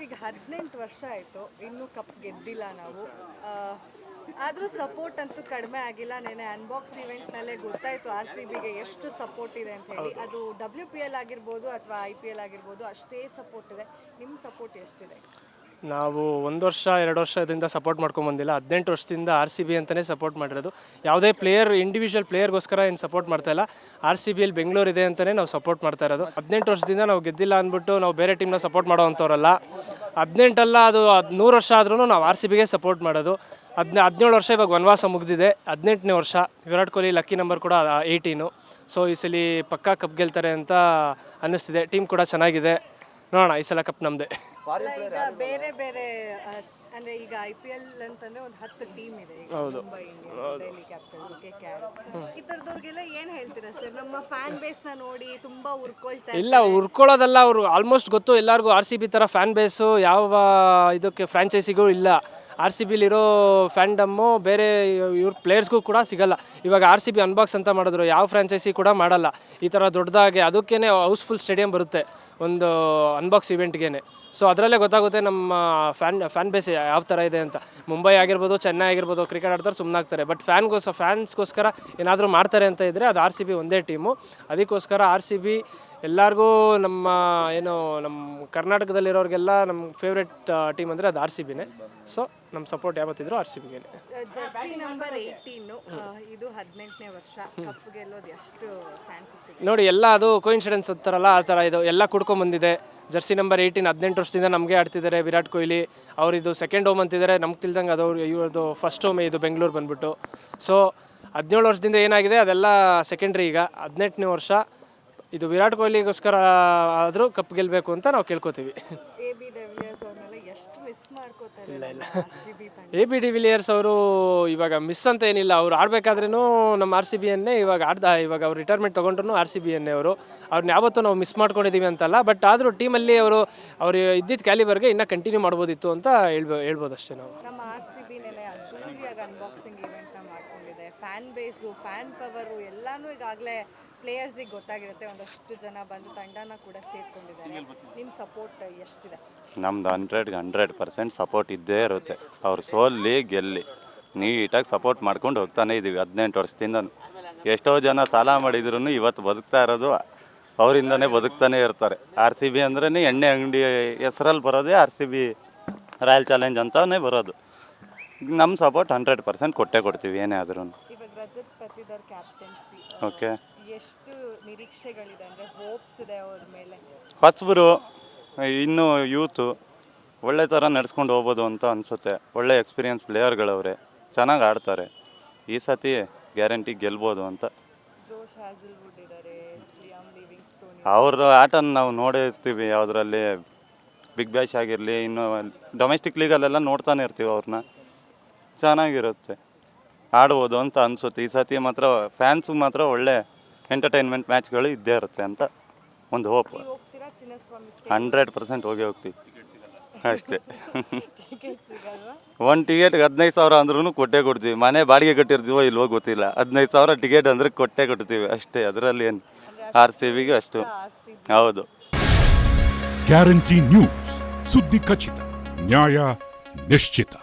Sir ಈಗ ಹದಿನೆಂಟು ವರ್ಷ ಆಯಿತು ಇನ್ನೂ ಕಪ್ ಗೆದ್ದಿಲ್ಲ ನಾವು. ಆದರೂ ಸಪೋರ್ಟ್ ಅಂತೂ ಕಡಿಮೆ ಆಗಿಲ್ಲ. ನೆನೆ ಅನ್ಬಾಕ್ಸ್ ಇವೆಂಟ್ನಲ್ಲೇ ಗೊತ್ತಾಯಿತು ಆರ್ ಸಿ ಬಿಗೆ ಎಷ್ಟು ಸಪೋರ್ಟ್ ಇದೆ ಅಂತ ಹೇಳಿ. ಅದು ಡಬ್ಲ್ಯೂ ಪಿ ಎಲ್ ಆಗಿರ್ಬೋದು ಅಥವಾ ಐ ಪಿ ಎಲ್ ಆಗಿರ್ಬೋದು ಅಷ್ಟೇ ಸಪೋರ್ಟ್ ಇದೆ. ನಿಮ್ಮ ಸಪೋರ್ಟ್ ಎಷ್ಟಿದೆ? ನಾವು ಒಂದು ವರ್ಷ, ಎರಡು ವರ್ಷದಿಂದ ಸಪೋರ್ಟ್ ಮಾಡ್ಕೊಂಬಂದಿಲ್ಲ ಹದಿನೆಂಟು ವರ್ಷದಿಂದ ಆರ್ ಸಿ ಬಿ ಅಂತಲೇ ಸಪೋರ್ಟ್ ಮಾಡಿರೋದು. ಯಾವುದೇ ಪ್ಲೇಯರ್ ಇಂಡಿವಿಜುವಲ್ ಪ್ಲೇಯರ್ಗೋಸ್ಕರ ಏನು ಸಪೋರ್ಟ್ ಮಾಡ್ತಾ ಇಲ್ಲ. ಆರ್ ಸಿ ಬಿಯಲ್ಲಿ ಬೆಂಗಳೂರು ಇದೆ ಅಂತಲೇ ನಾವು ಸಪೋರ್ಟ್ ಮಾಡ್ತಾ ಇರೋದು. ಹದಿನೆಂಟು ವರ್ಷದಿಂದ ನಾವು ಗೆದ್ದಿಲ್ಲ ಅಂದ್ಬಿಟ್ಟು ನಾವು ಬೇರೆ ಟೀಮ್ನ ಸಪೋರ್ಟ್ ಮಾಡೋ ಅಂಥವ್ರಲ್ಲ. ಹದಿನೆಂಟಲ್ಲ ಅದು ಅದು ನೂರು ವರ್ಷ ಆದ್ರೂ ನಾವು ಆರ್ ಸಿ ಬಿಗೆ ಸಪೋರ್ಟ್ ಮಾಡೋದು. ಹದಿನ, ಹದಿನೇಳು ವರ್ಷ ಇವಾಗ ವನವಾಸ ಮುಗಿದಿದೆ. ಹದಿನೆಂಟನೇ ವರ್ಷ. ವಿರಾಟ್ ಕೊಹ್ಲಿ ಲಕ್ಕಿ ನಂಬರ್ ಕೂಡ ಏಯ್ಟೀನು ಸೊ ಈ ಸಲ ಪಕ್ಕಾ ಕಪ್ ಗೆಲ್ತಾರೆ ಅಂತ ಅನ್ನಿಸ್ತಿದೆ. ಟೀಮ್ ಕೂಡ ಚೆನ್ನಾಗಿದೆ. ನೋಡೋಣ ಈ ಸಲ ಕಪ್ ನಮ್ಮದೇ ಈಗ ಬೇರೆ ಬೇರೆ ಆ, ಅಂದ್ರೆ ಈಗ ಐ ಪಿ ಎಲ್ ಅಂತಂದ್ರೆ ಒಂದು ಹತ್ತು ಟೀಮ್ ಇದೆ. ಈಗ Mumbai Indians Delhi Capitals R ಈ ತರದವ್ರಿಗೆಲ್ಲ ಏನ್ ಹೇಳ್ತೀರಾ ಸರ್ ನಮ್ಮ ಫ್ಯಾನ್ ಬೇಸ್ನ ನೋಡಿ ತುಂಬಾ ಉರ್ಕೊಳ್ತಾ ಇಲ್ಲ ಉರ್ಕೊಳ್ಳೋದಲ್ಲ ಅವರು. ಆಲ್ಮೋಸ್ಟ್ ಗೊತ್ತು ಎಲ್ಲಾರ್ಗು ಆರ್ ಸಿ ಬಿ ತರ ಫ್ಯಾನ್ ಬೇಸ್ ಯಾವ ಇದಕ್ಕೆ ಫ್ರಾಂಚೈಸಿಗೂ ಇಲ್ಲ. ಆರ್ ಸಿ ಬಿಲಿರೋ ಫ್ಯಾಂಡಮ್ಮು ಬೇರೆ ಇವ್ರ ಪ್ಲೇಯರ್ಸ್ಗೂ ಕೂಡ ಸಿಗಲ್ಲ. ಇವಾಗ ಆರ್ ಸಿ ಬಿ ಅನ್ಬಾಕ್ಸ್ ಅಂತ ಮಾಡಿದ್ರು, ಯಾವ ಫ್ರಾಂಚೈಸಿ ಕೂಡ ಮಾಡಲ್ಲ. ಈ ಥರ ದೊಡ್ಡದಾಗಿ ಅದಕ್ಕೇ ಹೌಸ್ಫುಲ್ ಸ್ಟೇಡಿಯಂ ಬರುತ್ತೆ. ಒಂದು ಅನ್ಬಾಕ್ಸ್ ಇವೆಂಟ್ಗೇನೆ ಸೊ ಅದರಲ್ಲೇ ಗೊತ್ತಾಗುತ್ತೆ ನಮ್ಮ ಫ್ಯಾನ್ ಫ್ಯಾನ್ ಬೇಸ್ ಯಾವ ಥರ ಇದೆ ಅಂತ. ಮುಂಬೈ ಆಗಿರ್ಬೋದು ಚೆನ್ನೈ ಆಗಿರ್ಬೋದು ಕ್ರಿಕೆಟ್ ಆಡ್ತಾರೆ ಸುಮ್ಮನಾಗ್ತಾರೆ ಬಟ್ ಫ್ಯಾನ್ಗೋಸ್ಕರ ಫ್ಯಾನ್ಸ್ಗೋಸ್ಕರ ಏನಾದರೂ ಮಾಡ್ತಾರೆ ಅಂತ ಇದ್ದರೆ ಅದು ಆರ್ ಸಿ ಬಿ ಒಂದೇ ಟೀಮು ಅದಕ್ಕೋಸ್ಕರ ಆರ್ ಸಿ ಬಿ ಎಲ್ಲರಿಗೂ ನಮ್ಮ ಏನು ನಮ್ಮ ಕರ್ನಾಟಕದಲ್ಲಿರೋರಿಗೆಲ್ಲ ನಮ್ಮ ಫೇವ್ರೆಟ್ ಟೀಮ್ ಅಂದರೆ ಅದು ಆರ್ ಸಿ ಬಿನೇ ಸೊ ನಮ್ಮ ಸಪೋರ್ಟ್ ಯಾವತ್ತಿದ್ರು ಆರ್ ಸಿ ಬಿಗೆ ನೋಡಿ ಎಲ್ಲ ಅದು ಕೋಇನ್ಸಿಡೆನ್ಸ್ ಅಂತಾರಲ್ಲ ಆ ಥರ ಇದು. ಎಲ್ಲ ಕುಡ್ಕೊಂಬಂದಿದೆ ಜರ್ಸಿ ನಂಬರ್ ಏಯ್ಟೀನ್ ಹದಿನೆಂಟು ವರ್ಷದಿಂದ ನಮಗೆ ಆಡ್ತಿದ್ದಾರೆ ವಿರಾಟ್ ಕೊಹ್ಲಿ. ಅವ್ರಿದು ಸೆಕೆಂಡ್ ಹೋಮ್ ಅಂತಿದ್ದಾರೆ. ನಮ್ಗೆ ತಿಳ್ದಂಗೆ ಅದು ಇವ್ರದ್ದು ಫಸ್ಟ್ ಹೋಮ್ ಇದು ಬೆಂಗಳೂರು ಬಂದ್ಬಿಟ್ಟು. ಸೊ ಹದಿನೇಳು ವರ್ಷದಿಂದ ಏನಾಗಿದೆ? ಅದೆಲ್ಲ ಸೆಕೆಂಡ್ರಿ ಈಗ. ಹದಿನೆಂಟನೇ ವರ್ಷ. ಇದು ವಿರಾಟ್ ಕೊಹ್ಲಿಗೋಸ್ಕರ ಆದರೂ ಕಪ್ ಗೆಲ್ಲಬೇಕು ಅಂತ ನಾವು ಕೇಳ್ಕೊತೀವಿ ಎ ಬಿ ಡೆವಿಲಿಯರ್ಸ್ ಅವ್ರನ್ನೆಲ್ಲ ಎಷ್ಟು ಮಿಸ್ ಮಾಡ್ಕೋತಾರೆ RCB ತಂಡ. ಎ ಬಿ ಡಿ ವಿಲಿಯರ್ಸ್ ಅವರು ಇವಾಗ ಮಿಸ್ ಅಂತ ಏನಿಲ್ಲ ಅವ್ರು ಆಡಬೇಕಾದ್ರೂ ನಮ್ಮ ಆರ್ ಸಿ ಬಿಯನ್ನೇ ಇವಾಗ ಆಡ್ದ ಇವಾಗ ಅವ್ರು ರಿಟೈರ್ಮೆಂಟ್ ತೊಗೊಂಡ್ರು ಆರ್ ಸಿ ಬಿಯನ್ನೇ ಅವರು. ಅವ್ರನ್ನ ಯಾವತ್ತೂ ನಾವು ಮಿಸ್ ಮಾಡ್ಕೊಂಡಿದ್ದೀವಿ ಅಂತಲ್ಲ ಬಟ್ ಆದರೂ ಟೀಮಲ್ಲಿ ಅವರು ಅವ್ರು ಇದ್ದಿದ್ದ ಕ್ಯಾಲಿಬರ್ಗೆ ಇನ್ನೂ ಕಂಟಿನ್ಯೂ ಮಾಡ್ಬೋದಿತ್ತು ಅಂತ ಹೇಳ್ಬೋ ಹೇಳ್ಬೋದು ಅಷ್ಟೇ ನಾವು. ನಮ್ಮ ಆರ್ ಸಿ ಬಿ ನೆಲೆ ಅದ್ದೂರಿಯಾಗಿ ಅನ್ಬಾಕ್ಸಿಂಗ್ ಇವೆಂಟ್ನ ಮಾಡ್ಕೊಂಡಿದೆ. ಫ್ಯಾನ್ ಬೇಸು ಫ್ಯಾನ್ ಪವರು ಎಲ್ಲಾನು ಈಗಾಗಲೇ ಪ್ಲೇಯರ್ಸಿಗೆ ಗೊತ್ತಾಗಿರುತ್ತೆ ಒಂದಷ್ಟು ಜನ ಬಂದು ತಂಡನ ಕೂಡ ಸೇರ್ಕೊಂಡಿದ್ದಾರೆ. ನಿಮ್ಮ ಸಪೋರ್ಟ್ ಎಷ್ಟಿದೆ? ನಮ್ದು ಹಂಡ್ರೆಡ್ಗೆ ಹಂಡ್ರೆಡ್ ಪರ್ಸೆಂಟ್ ಸಪೋರ್ಟ್ ಇದ್ದೇ ಇರುತ್ತೆ. ಅವ್ರು ಸೋಲ್ಲಿ ಗೆಲ್ಲಿ ನೀಟಾಗಿ ಸಪೋರ್ಟ್ ಮಾಡ್ಕೊಂಡು ಹೋಗ್ತಾನೆ ಇದ್ದೀವಿ ಹದಿನೆಂಟು ವರ್ಷದಿಂದ. ಎಷ್ಟೋ ಜನ ಸಾಲ ಮಾಡಿದ್ರು ಇವತ್ತು ಬದುಕ್ತಾ ಇರೋದು ಅವರಿಂದನೇ ಬದುಕ್ತಾನೆ ಇರ್ತಾರೆ. ಆರ್ ಸಿ ಬಿ ಅಂದ್ರೇ ಎಣ್ಣೆ ಅಂಗಡಿ ಹೆಸರಲ್ಲಿ ಬರೋದೇ R C B royal challenge ಅಂತಾನೆ ಬರೋದು. ನಮ್ಮ ಸಪೋರ್ಟ್ ಹಂಡ್ರೆಡ್ ಪರ್ಸೆಂಟ್ ಕೊಟ್ಟೇ ಕೊಡ್ತೀವಿ ಏನೇ ಆದ್ರೂ ರಜತ್ ಪತಿದರ್ ಕ್ಯಾಪ್ಟನ್ಸಿ ಓಕೆ ಎಷ್ಟು ನಿರೀಕ್ಷೆಗಳಿದೆ ಅಂದ್ರೆ ಹೋಪ್ಸ್ ಇದೆ ಅವ್ರ ಮೇಲೆ? ಹೊಸಬರು ಇನ್ನೂ ಯೂತು ಒಳ್ಳೆ ಥರ ನಡ್ಸ್ಕೊಂಡು ಹೋಗ್ಬೋದು ಅಂತ ಅನ್ಸುತ್ತೆ. ಒಳ್ಳೆ ಎಕ್ಸ್ಪೀರಿಯನ್ಸ್ ಪ್ಲೇಯರ್ಗಳವ್ರೆ ಚೆನ್ನಾಗಿ ಆಡ್ತಾರೆ. ಈ ಸತಿ ಗ್ಯಾರಂಟಿ ಗೆಲ್ಬೋದು ಅಂತ. ಜೋಶ್ ಹ್ಯಾಸಲ್ವುಡ್ ಇದ್ದಾರೆ ಲಿಯಾಮ್ ಲಿವಿಂಗ್ ಸ್ಟೋನ್ ಅವ್ರ ಆಟನ ನಾವು ನೋಡಿರ್ತೀವಿ ಇರ್ತೀವಿ ಯಾವುದರಲ್ಲಿ ಬಿಗ್ ಬ್ಯಾಶ್ ಆಗಿರಲಿ ಇನ್ನು ಡೊಮೆಸ್ಟಿಕ್ ಲೀಗಲ್ಲೆಲ್ಲ ನೋಡ್ತಾನೆ ಇರ್ತೀವಿ ಅವ್ರನ್ನ ಚೆನ್ನಾಗಿರುತ್ತೆ. ಆಡ್ಬೋದು ಅಂತ ಅನಿಸುತ್ತೆ. ಈ ಸತಿ ಮಾತ್ರ ಫ್ಯಾನ್ಸ್ ಮಾತ್ರ ಒಳ್ಳೆ ಎಂಟರ್ಟೈನ್ಮೆಂಟ್ ಮ್ಯಾಚ್ಗಳು ಇದ್ದೇ ಇರುತ್ತೆ ಅಂತ ಒಂದು ಹೋಪ್ ಹಂಡ್ರೆಡ್ ಪರ್ಸೆಂಟ್ ಹೋಗೇ ಹೋಗ್ತೀವಿ. ಅಷ್ಟೇ. ಒಂದು ಟಿಕೆಟ್ಗೆ ಹದಿನೈದು ಸಾವಿರ ಅಂದ್ರೂ ಕೊಟ್ಟೇ ಕೊಡ್ತೀವಿ. ಮನೆ ಬಾಡಿಗೆ ಕಟ್ಟಿರ್ತೀವೋ ಇಲ್ವೋ ಗೊತ್ತಿಲ್ಲ. ಹದಿನೈದು ಸಾವಿರ ಟಿಕೆಟ್ ಅಂದ್ರೆ ಕೊಟ್ಟೆ ಕೊಡ್ತೀವಿ. ಅಷ್ಟೇ ಅದರಲ್ಲಿ ಏನು? ಆರ್ ಸಿ ಬಿಗೆ ಅಷ್ಟು. ಹೌದು. ಗ್ಯಾರಂಟಿ ನ್ಯೂಸ್ ಸುದ್ದಿ ಖಚಿತ ನ್ಯಾಯ ನಿಶ್ಚಿತ.